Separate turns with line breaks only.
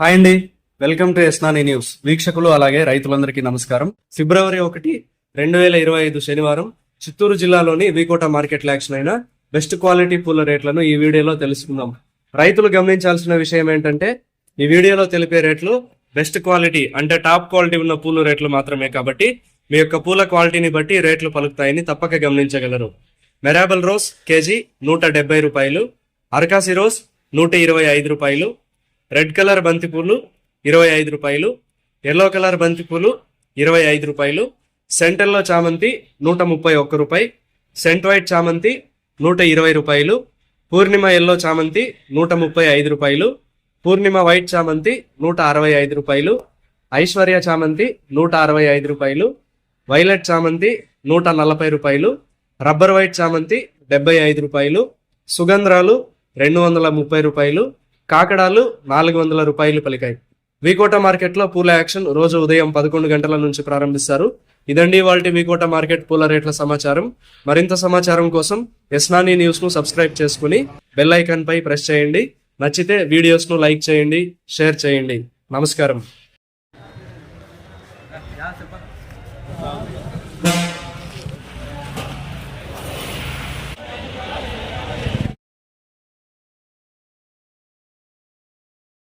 Hi అండి. Welcome to ఎస్నాని news. వీక్షకులు అలాగే రైతులందరికీ నమస్కారం. ఫిబ్రవరి ఒకటి రెండు వేల ఇరవై ఐదు శనివారం చిత్తూరు జిల్లాలోని వీకోట మార్కెట్ యాక్షన్ అయిన బెస్ట్ క్వాలిటీ పూల రేట్లను ఈ వీడియోలో తెలుసుకుందాం. రైతులు గమనించాల్సిన విషయం ఏంటంటే ఈ వీడియోలో తెలిపే రేట్లు బెస్ట్ క్వాలిటీ అంటే టాప్ క్వాలిటీ ఉన్న పూల రేట్లు మాత్రమే కాబట్టి మీ యొక్క పూల క్వాలిటీని బట్టి రేట్లు పలుకుతాయని తప్పక గమనించగలరు. మెరాబల్ రోజ్ కేజీ నూట డెబ్బై రూపాయలు అరకాసి రోజ్ నూట ఇరవై ఐదు రూపాయలు రెడ్ కలర్ బంతిపూలు ఇరవై ఐదు రూపాయలు ఎల్లో కలర్ బంతిపూలు ఇరవై ఐదు రూపాయలు సెంటర్లో చామంతి నూట ముప్పై ఒక్క రూపాయి సెంట్ వైట్ చామంతి నూట ఇరవై రూపాయలు పూర్ణిమ ఎల్లో చామంతి నూట ముప్పై ఐదు రూపాయలు పూర్ణిమ వైట్ చామంతి నూట అరవై ఐదు రూపాయలు ఐశ్వర్య చామంతి నూట అరవై ఐదు రూపాయలు వైలెట్ చామంతి నూట నలభై రూపాయలు రబ్బర్ వైట్ చామంతి డెబ్బై ఐదు రూపాయలు సుగంధ్రాలు రెండు వందల ముప్పై రూపాయలు కాకడాలు నాలుగు వందల రూపాయలు పలికాయి. వికోట మార్కెట్లో పూల యాక్షన్ రోజు ఉదయం పదకొండు గంటల నుంచి ప్రారంభిస్తారు. ఇదండి వాళ్ళ వికోట మార్కెట్ పూల రేట్ల సమాచారం. మరింత సమాచారం కోసం ఎస్నాని న్యూస్ను సబ్స్క్రైబ్ చేసుకుని బెల్ పై ప్రెస్ చేయండి. నచ్చితే వీడియోస్ను లైక్ చేయండి షేర్ చేయండి. నమస్కారం.